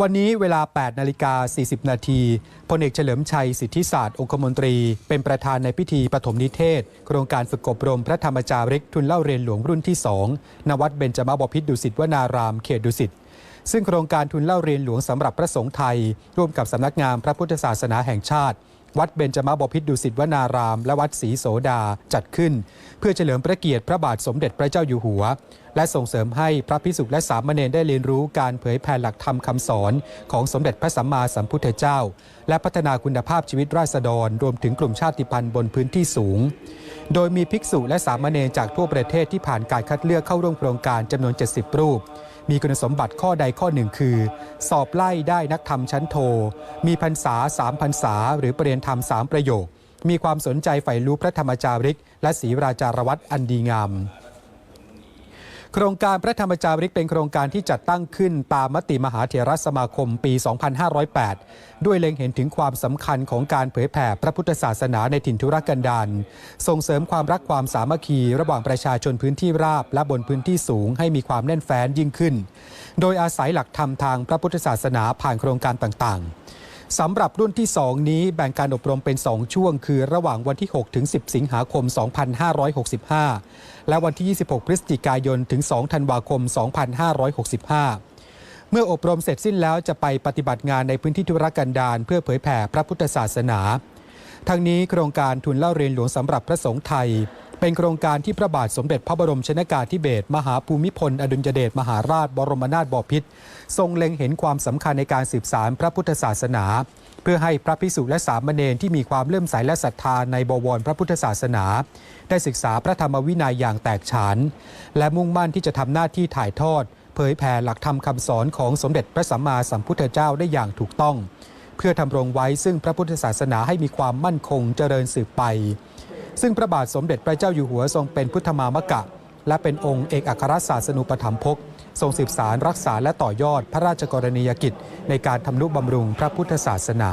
วันนี้เวลา 8 นาฬิกา 40 นาทีพลเอกเฉลิมชัยสิทธิศาสตร์องคมนตรี เป็นประธานในพิธีปฐมนิเทศ โครงการฝึกอบรมพระธรรมจาริกทุนเล่าเรียนหลวงรุ่นที่2ณวัดเบญจมาบพิษดุสิตวนาราม เขตดุสิตซึ่งโครงการทุนเล่าเรียนหลวงสำหรับพระสงฆ์ไทย ร่วมกับสำนักงานพระพุทธศาสนาแห่งชาติ วัดเบญจมาบพิตรดุสิตวนาราม และวัดศรีโสดาจัดขึ้น เพื่อเฉลิมพระเกียรติพระบาทสมเด็จพระเจ้าอยู่หัว และส่งเสริมให้พระพิสุและสามเณรได้เรียนรู้การเผยแผ่หลักธรรมคำสอน ของสมเด็จพระสัมมาสัมพุทธเจ้า และพัฒนาคุณภาพชีวิตราษฎร รวมถึงกลุ่มชาติพันธุ์บนพื้นที่สูง โดยมีภิกษุและสามเณรจากทั่วประเทศที่ผ่านการคัดเลือกเข้าร่วมโครงการจำนวน 70 รูป มีคุณสมบัติข้อใดข้อหนึ่งคือ สอบไล่ได้นักธรรมชั้นโท มีพรรษาสามพรรษา หรือประเรียนธรรมสามประโยค มีความสนใจใฝ่รู้พระธรรมจาริก และศีราจารวัตรอันดีงาม โครงการพระธรรมจาริกเป็นโครงการที่จัดตั้งขึ้นตามมติมหาเถรสมาคมปี 2508 ด้วยเล็งเห็นถึงความสำคัญของการเผยแผ่พระพุทธศาสนาในถิ่นทุรกันดารส่งเสริมความรักความสามัคคี ระหว่างประชาชนพื้นที่ราบและบนพื้นที่สูงให้มีความแน่นแฟ้นยิ่งขึ้น โดยอาศัยหลักธรรมทางพระพุทธศาสนาผ่านโครงการต่างๆ สำหรับรุ่นที่ 2 นี้แบ่งการอบรมเป็น 2 ช่วง คือระหว่างวันที่ 6 ถึง 10 สิงหาคม 2565 และวันที่ 26 พฤศจิกายน ถึง 2 ธันวาคม 2565เมื่ออบรมเสร็จสิ้นแล้วจะไปปฏิบัติงานในพื้นที่ธุรกันดารเพื่อเผยแผ่พระพุทธศาสนา ทั้งนี้โครงการทุนเล่าเรียนหลวงสำหรับพระสงฆ์ไทย เป็นโครงการที่พระบาทสมเด็จพระบรมชนากาธิเบศรมหาภูมิพล อดุลยเดชมหาราชบรมนาถบพิตรทรงเล็งเห็นความสำคัญในการสืบสารพระพุทธศาสนา เพื่อให้พระภิกษุและสามเณรที่มีความเลื่อมใสและศรัทธาในบวรพระพุทธศาสนา ได้ศึกษาพระธรรมวินัยอย่างแตกฉาน และมุ่งมั่นที่จะทำหน้าที่ถ่ายทอด เผยแผ่หลักธรรมคำสอนของสมเด็จพระสัมมาสัมพุทธเจ้าได้อย่างถูกต้อง เพื่อทำรงไว้ซึ่งพระพุทธศาสนาให้มีความมั่นคงเจริญสืบไป ซึ่งพระบาทสมเด็จพระเจ้าอยู่หัวทรงเป็นพุทธมามกะ และเป็นองค์เอกอัครศาสนุปถัมภกทรงสืบสารรักษาและต่อยอดพระราชกรณียกิจ ในการทำนุบำรุงพระพุทธศาสนา